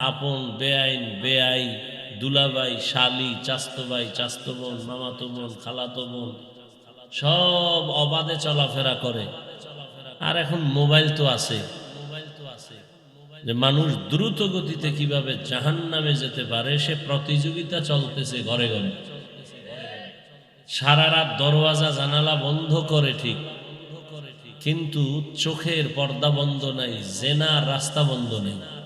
আপন বেআইন, বেআই, দুলাভাই, শালি চাস্তো ভাই চাস্তো বোন মামাতো বোন খালাতো বোন সব অবাধে চলাফেরা করে। আর এখন মোবাইল তো আছে। যে মানুষ দ্রুত গতিতে কীভাবে জাহান নামে যেতে পারে, সে প্রতিযোগিতা চলতেছে ঘরে ঘরে। সারা রাত দরওয়াজা, জানালা বন্ধ করে ঠিক। কিন্তু চোখের পর্দা বন্ধ নাই, জেনার রাস্তা বন্ধ নেই।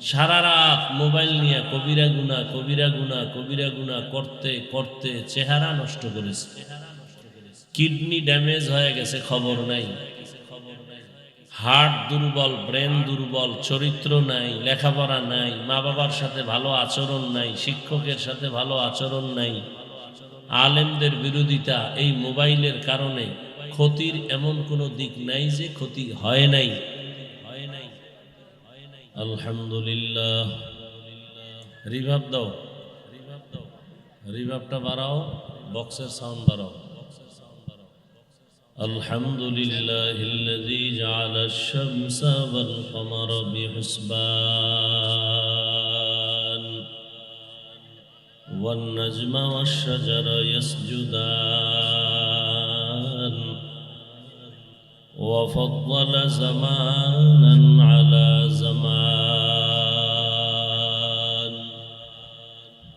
সারা রাত মোবাইল নিয়ে কবিরা গুনা কবিরা গুনা কবিরা গুনা করতে করতে চেহারা নষ্ট করেছে। কিডনি ড্যামেজ হয়ে গেছে খবর নাই। হার্ট দুর্বল, ব্রেন দুর্বল, চরিত্র নাই, লেখাপড়া নাই, মা বাবার সাথে ভালো আচরণ নাই, শিক্ষকের সাথে ভালো আচরণ নাই। আলেমদের বিরোধিতা এই মোবাইলের কারণে ক্ষতির এমন কোনো দিক নাই যে ক্ষতি হয় নাই। আলহামদুলিল্লাহ রিভাব দাও রিভাব দাও রিভাবটা বাড়াও বক্সের সাউন্ড বাড়াও الحمد لله الذي جعل الشمس والقمر بحسبان والنجم والشجر يسجدان وفضل زمانا على زمان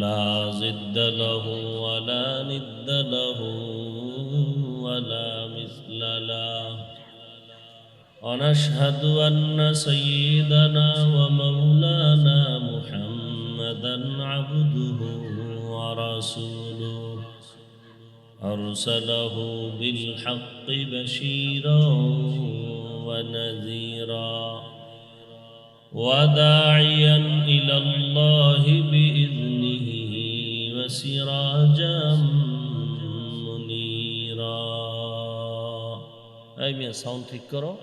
لا ضد له ولا ند له ولا مثل له. ونشهد أن سيدنا ومولانا محمدا عبده ورسوله. أرسله بالحق بشيرا ونذيرا. وداعيا إلى الله بإذنه. وسراجا منيرا أي من ساوند ঠিক করো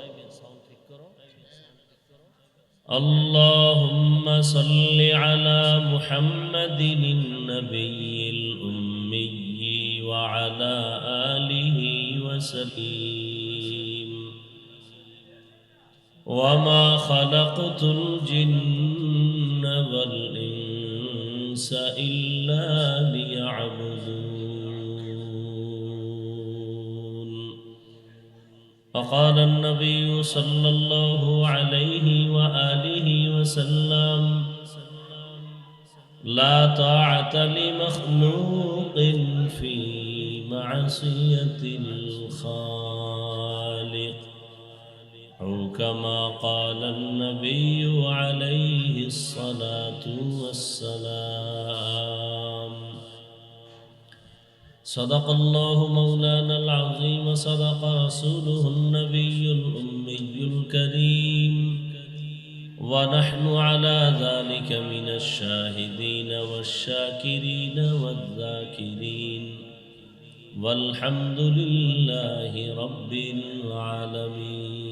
اللهم صل على محمد النبي الأمي وعلى آله وسلم وما خلقت الجن والإنس إلا ليعبدون فقال النبي صلى الله عليه وآله وسلم لا طاعة لمخلوق في معصية الخالق. أو كما قال النبي عليه الصلاة والسلام. صدق الله مولانا العظيم صدق رسوله النبي الأمي الكريم. ونحن على ذلك من الشاهدين والشاكرين والذاكرين. والحمد لله رب العالمين.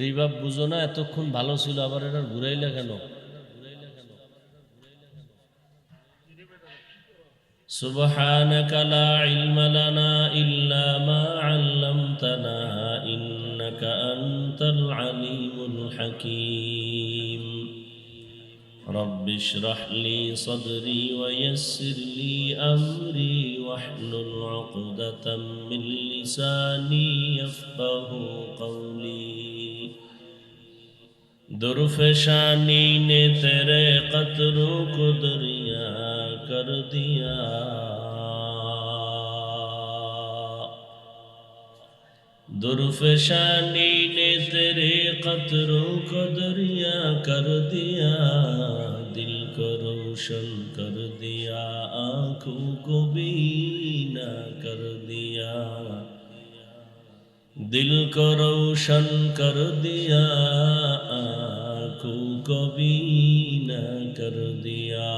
রিবাব বুঝো না এতক্ষণ ভালো ছিল আবার এটা ঘুরাইলে কেন سبحانك لا علم لنا إلا ما علمتنا إنك أنت العليم الحكيم رب اشرح لي صدري ويسر لي أمري واحلل عقدة من لساني يفقه قولي दुर्फशानी ने तेरे कतरों को दरिया कर दिया दुर्फशानी ने तेरे कतरों को दरिया कर दिया दिल को रोशन कर दिया आंखों को बीना कर दिया दिल को रोशन कर दिया आंखों को बीना कर दिया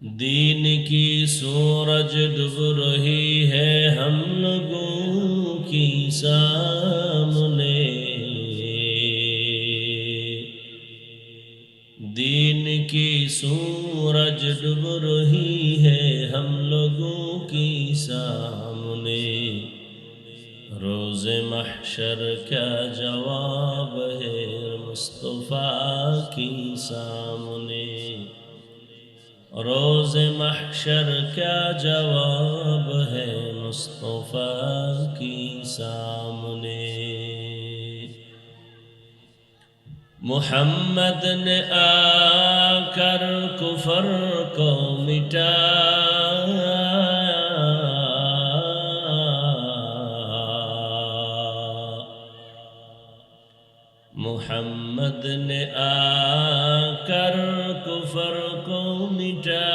दीन की सूरज डूब रही है हम लोगों की सामने दीन की सूरज डूब रही روز محشر کا جواب ہے مصطفیٰ کی سامنے روز محشر کا جواب ہے مصطفیٰ کی سامنے محمد نے آ کر کفر کو مٹا मोहम्मद ने आकर कुफर को मिटाया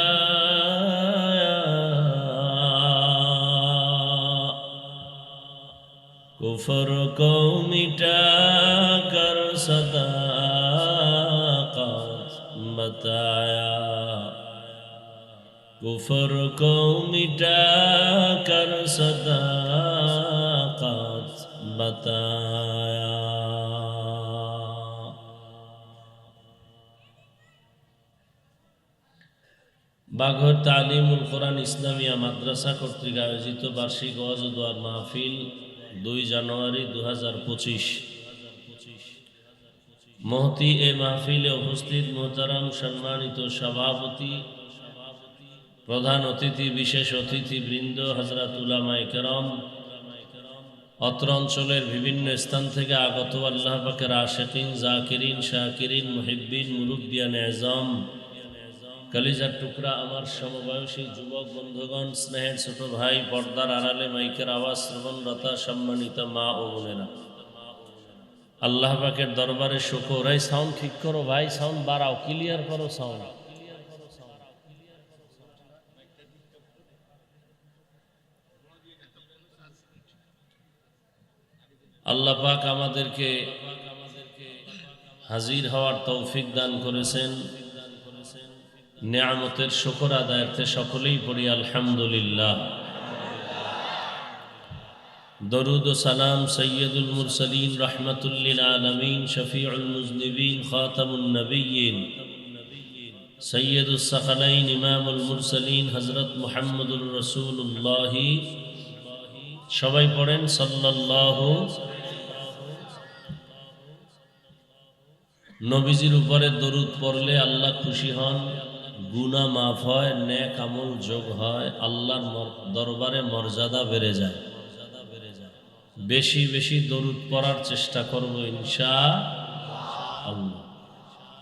कुफर को मिटा कर सदाकत बताया कुफर को मिटा कर सदाकत बताया বাঘর তালিমুল কোরআন ইসলামিয়া মাদ্রাসা কর্তৃক আয়োজিত বার্ষিক ওয়াজ দোয়ার মাহফিল দুই জানুয়ারি দু হাজার পঁচিশ। মহতি এ মাহফিলে উপস্থিত মোহতারাম সম্মানিত সভাপতি, প্রধান অতিথি, বিশেষ অতিথি বৃন্দ হজরত উলামায়ে কেরম অত্র অঞ্চলের বিভিন্ন স্থান থেকে আগত আল্লাহ পাকের আশেকিন, জাকিরিন, শাকিরিন, মুহিব্বিন, মুরুব্বিয়ান, এজম কালিজার টুকরা আমার সমবয়সী যুবক বন্ধুগণ, স্নেহের ছোট ভাই, পর্দার আড়ালে মাইকের আওয়াজ, শ্রবণরতা সম্মানিত মা ও বোনেরা। আল্লাহ পাকের দরবারে শুকর। এই সাউন্ড ঠিক করো ভাই সাউন্ড বাড়াও ক্লিয়ার করো সাউন্ড আল্লাহ পাক আমাদেরকে হাজির হওয়ার তৌফিক দান করেছেন। নেয়ামতের শকর আদায়ার্থে সকলেই পড়ি আলহামদুলিল্লাহ। দরুদ ও সালাম সৈয়দুল মুরসলিন রহমতুল্লিল আলমিন, শফিউল মুজনিবিন, খাতামুন নবীন। সৈয়দুল সখলাইন ইমামুল মুরসলিন হজরত মুহাম্মদুর রসুল্লাহি সবাই পড়েন সাল্লাল্লাহ। নবীজির উপরে দরুদ পড়লে আল্লাহ খুশি হন। গুনা মাফ হয়, নেক আমল যোগ হয়, আল্লাহর দরবারে মর্যাদা বেড়ে যায়। বেশি বেশি দরুদ পড়ার চেষ্টা করব ইনশা আল্লাহ।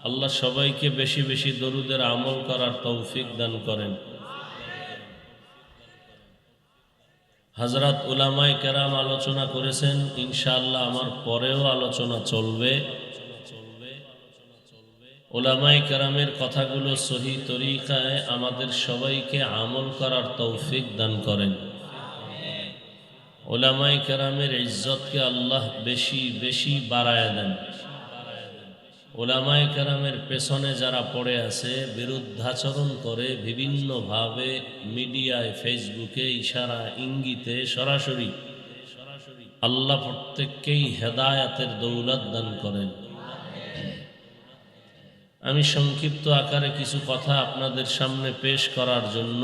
আল্লাহ সবাইকে বেশি বেশি দরুদের আমল করার তৌফিক দান করেন। হজরত উলামায় কেরাম আলোচনা করেছেন ইনশাআল্লাহ আমার পরেও আলোচনা চলবে। ওলামাই কেরামের কথাগুলো সহি তরিকায় আমাদের সবাইকে আমল করার তৌফিক দান করেন। ওলামাই কারামের ইজ্জতকে আল্লাহ বেশি বেশি বাড়ায় দেন। ওলামাই কারামের পেছনে যারা পড়ে আছে, বিরুদ্ধাচরণ করে বিভিন্নভাবে মিডিয়ায়, ফেসবুকে ইশারা, ইঙ্গিতে সরাসরি আল্লাহ প্রত্যেককেই হেদায়াতের দৌলত দান করেন। আমি সংক্ষিপ্ত আকারে কিছু কথা আপনাদের সামনে পেশ করার জন্য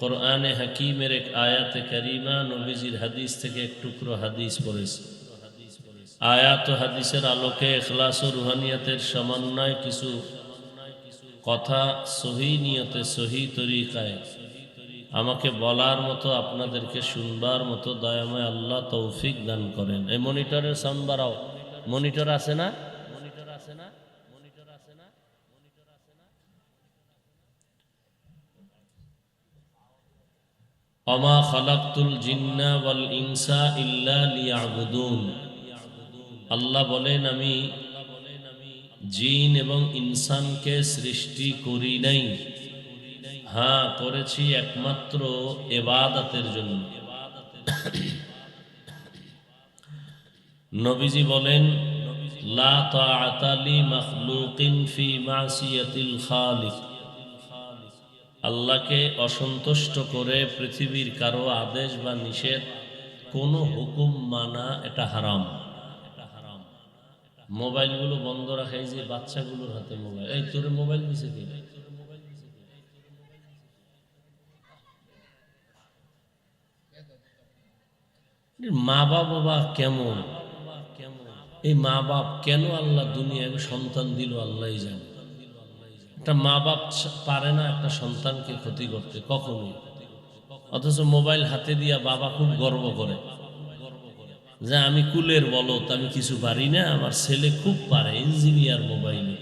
কোরআনে হাকিমের এক আয়াতে করিমা, নবীজির হাদিস থেকে এক টুকরো হাদিস পড়েছে। আয়াত হাদিসের আলোকে এখলাস ও রুহানিয়াতের সমন্বয় কিছু কথা সহি নিয়তে সহি তরিকায় আমাকে বলার মতো, আপনাদেরকে শুনবার মতো দয়াময় আল্লাহ তৌফিক দান করেন। এই মনিটরের বাড়াও। মনিটর আছে না মনিটর আছে না মনিটর আছে না অমা খালাক্তুল জিন্না ওয়াল ইনসা ইল্লা লিয়াবুদুন। আল্লাহ বলেন, আমি জিন এবং ইনসানকে সৃষ্টি করি নাই। হ্যাঁ করেছি একমাত্র এবাদাতের জন্য। নবীজি বলেন, লা তাআতা লি মাখলুকিন ফি মাসিয়াতিল খালিক। আল্লাহকে অসন্তুষ্ট করে পৃথিবীর কারও আদেশ বা নিষেধ, কোনো হুকুম মানা এটা হারাম। মোবাইলগুলো বন্ধ রাখে যে বাচ্চাগুলোর হাতে মোবাইল। এই, তোর মোবাইল দিছে কি? মা বাবা কেমন? এই মা বাপ কেন আল্লাহ দুনিয়াকে সন্তান দিল, আল্লাহই জানে। একটা মা বাপ পারে না একটা সন্তানকে ক্ষতি করতে, কখনোই। অথচ মোবাইল হাতে দিয়া বাবা খুব গর্ব করে। যে আমি কুলের বলত আমি কিছু পারি না, আমার ছেলে খুব পারে ইঞ্জিনিয়ার মোবাইলে।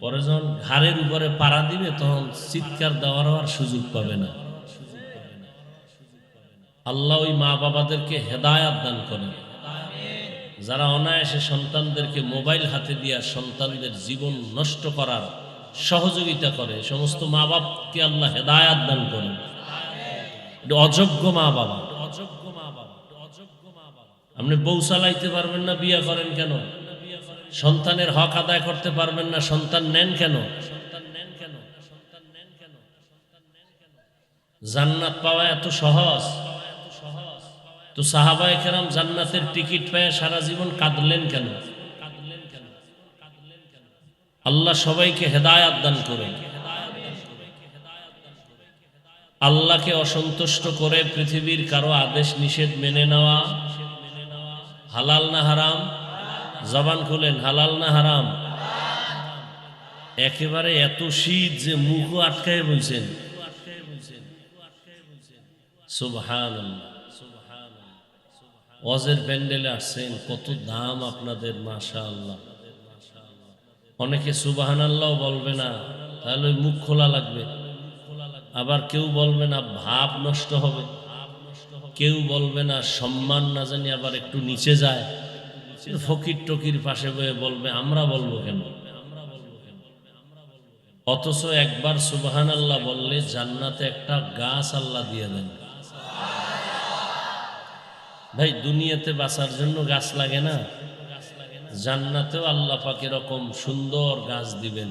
পরে যখন ঘাড়ের উপরে পাড়া দিবে, তখন চিৎকার দেওয়ার আর সুযোগ পাবে না। আল্লাহ ওই মা বাবাদেরকে হেদায়াত দান করেন। যারা অনায়াসে সন্তানদেরকে মোবাইল হাতে দিয়া সন্তানদের জীবন নষ্ট করার সহযোগিতা করে, সমস্ত মা বাপকে আল্লাহ হেদায়াত দান এটা অযোগ্য মা বাবা অযোগ্য মা বাবা অযোগ্য মা বাবা আপনি বউ চালাইতে পারবেন না, বিয়ে করেন কেন? সন্তানের হক আদায় করতে পারবেন না, সন্তান নেন কেন? জান্নাত পাওয়া এত সহজ। তো সাহাবায়ে কেরাম জান্নাতের টিকিট পেয়ে সারা জীবন কাঁদলেন কেন? আল্লাহ সবাইকে হেদায়াত দান করেন আল্লাহকে অসন্তুষ্ট করে পৃথিবীর কারও আদেশ নিষেধ মেনে নেওয়া। হালাল না হারাম? জবান খুলেন, হালাল না হারাম? একেবারে এত শীত যে মুখও আটকায় বলছেন। সুবহান ওয়াজের প্যান্ডেলে আসছেন, কত দাম আপনাদের মাশা আল্লাহ অনেকে সুবাহান আল্লাহ বলবে না, তাহলে ওই মুখ খোলা লাগবে। আবার কেউ বলবে না, ভাব নষ্ট হবে। কেউ বলবে না, সম্মান না জানি আবার একটু নিচে যায়। ফকির টকির পাশে বয়ে বলবে, আমরা বলব কেন? অথচ একবার সুবাহান আল্লাহ বললে জান্নাতে একটা গাছ আল্লাহ দিয়ে দেন। ভাই, দুনিয়াতে বাঁচার জন্য গাছ লাগে না? জান্নাতেও আল্লাহ পাক এরকম সুন্দর গাছ দিবেন।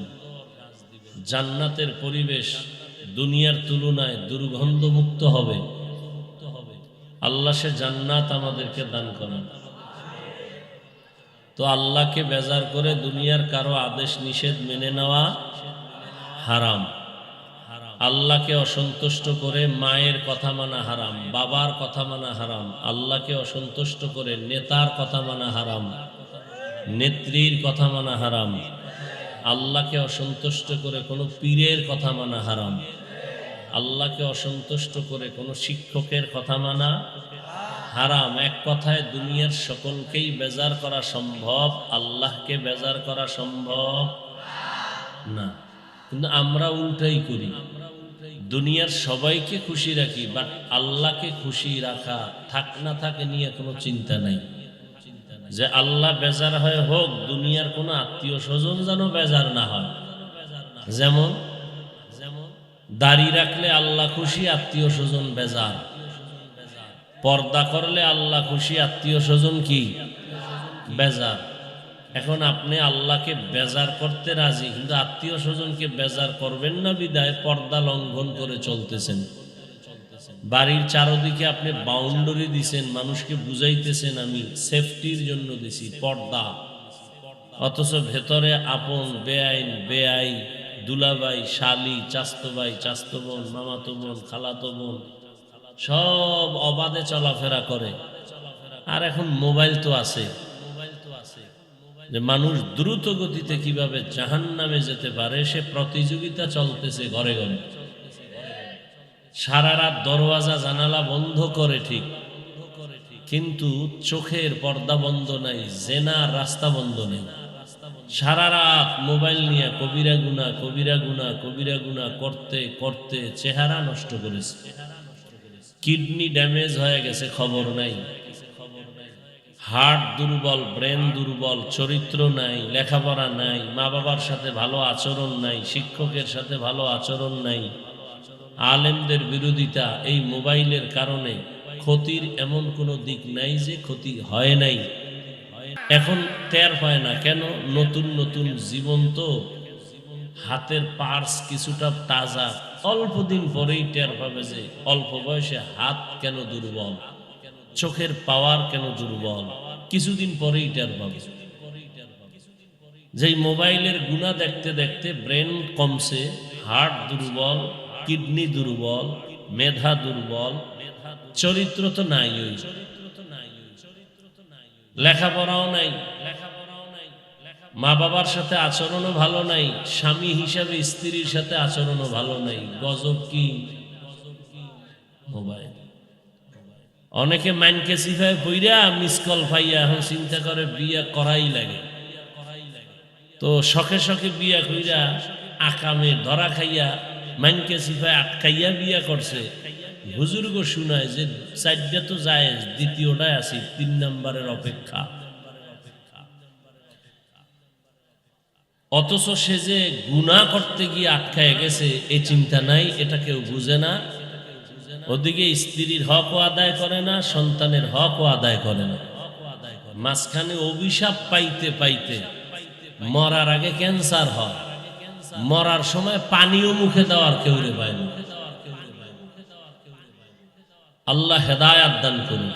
জান্নাতের পরিবেশ দুনিয়ার তুলনায় দুর্গন্ধ মুক্ত হবে। আল্লাহ সে জান্নাত আমাদেরকে দান করেন। তো আল্লাহকে বেজার করে দুনিয়ার কারও আদেশ নিষেধ মেনে নেওয়া হারাম। আল্লাহকে অসন্তুষ্ট করে মায়ের কথা মানা হারাম, বাবার কথা মানা হারাম, আল্লাহকে অসন্তুষ্ট করে নেতার কথা মানা হারাম। নেত্রীর কথা মানা হারাম। আল্লাহকে অসন্তুষ্ট করে কোনো পীরের কথা মানা হারাম। আল্লাহকে অসন্তুষ্ট করে কোনো শিক্ষকের কথা মানা হারাম। এক কথায় দুনিয়ার সকলকেই বেজার করা সম্ভব, আল্লাহকে বেজার করা সম্ভব না। কিন্তু আমরা উল্টাই করি। দুনিয়ার সবাইকে খুশি রাখি, বাট আল্লাহকে খুশি রাখা, থাক না থাকে নিয়ে কোনো চিন্তা নাই। যে আল্লাহ বেজার হয়ে হোক, দুনিয়ার কোনো আত্মীয় স্বজন যেন বেজার না হয়। যেমন যেমন, দাড়ি রাখলে আল্লাহ খুশি, আত্মীয় স্বজন বেজার। পর্দা করলে আল্লাহ খুশি, আত্মীয় স্বজন কি? বেজার। এখন আপনি আল্লাহকে বেজার করতে রাজি, কিন্তু আত্মীয় স্বজনকে বেজার করবেন না, বিদায় পর্দা লঙ্ঘন করে চলতেছেন। বাড়ির চারদিকে আপনি বাউন্ডারি দিছেন, মানুষকে বুঝাইতেছেন, আমি সেফটির জন্য দিছি, পর্দা। অথচ ভেতরে আপন, বেআইন, বেআই, দুলাভাই, শালি চাস্তো ভাই চাস্তো বোন মামাতো বোন খালাতো বোন সব অবাধে চলাফেরা করে। আর এখন মোবাইল তো আছে। যে মানুষ দ্রুত গতিতে কীভাবে জাহান নামে যেতে পারে, সে প্রতিযোগিতা চলতেছে ঘরে ঘরে। সারা রাত দরওয়াজা, জানালা বন্ধ করে ঠিক। কিন্তু চোখের পর্দা বন্ধ নাই, জেনার রাস্তা বন্ধ নেই। সারা রাত মোবাইল নিয়ে কবিরা গুনা কবিরা গুনা কবিরা গুনা করতে করতে চেহারা নষ্ট করেছে। কিডনি ড্যামেজ হয়ে গেছে, খবর নাই। হার্ট দুর্বল, ব্রেন দুর্বল, চরিত্র নাই, লেখাপড়া নাই মা বাবার সাথে ভালো আচরণ নাই, শিক্ষকের সাথে ভালো আচরণ নাই। আলেমদের বিরোধিতা এই মোবাইলের কারণে ক্ষতির এমন কোনো দিক নাই যে ক্ষতি হয় নাই। এখন টের পায় না কেন নতুন নতুন জীবন তো হাতের পার্স কিছুটা তাজা। অল্প দিন পরেই টের পাবে যে অল্প বয়সে হাত কেন দুর্বল, চোখের পাওয়ার কেন দুর্বল, কিছুদিন পরেই টের পাবে। যেই মোবাইলের গুণা দেখতে দেখতে ব্রেন কমছে, হার্ট দুর্বল কিডনি দুর্বল, মেধা দুর্বল, চরিত্র তো নাই ওই। লেখাপড়াও নাই। মা বাবার সাথে আচরণও ভালো নাই, স্বামী হিসাবে, স্ত্রীর সাথে আচরণও ভালো নাই। গজব কি? মোবাইল। অনেকে মাইনকে সিফায় বইরা মিস কল পাইয়া এখন চিন্তা করে, বিয়া করাই লাগে। তো শখে শখে বিয়া কইরা, আকামে ধরা খাইয়া মাইনকে সিফায় আটকাইয়া বিয়া করছে। হুজুরগো শুনায় যে চারটা তো যায় দ্বিতীয়টায় আছি, তিন নম্বরের অপেক্ষা। অথচ সে যে গুণা করতে গিয়ে আটকায় গেছে এই চিন্তা নাই, এটা কেউ বুঝে না। ওদিকে স্ত্রীর হকও আদায় করে না, সন্তানের হকও আদায় করে না। মাঝখানে অভিশাপ পাইতে পাইতে মরার আগে ক্যান্সার হয়। মরার সময় পানিও মুখে দেওয়ার কেউ রে পায় আল্লাহ হেদায়াত দান করুন।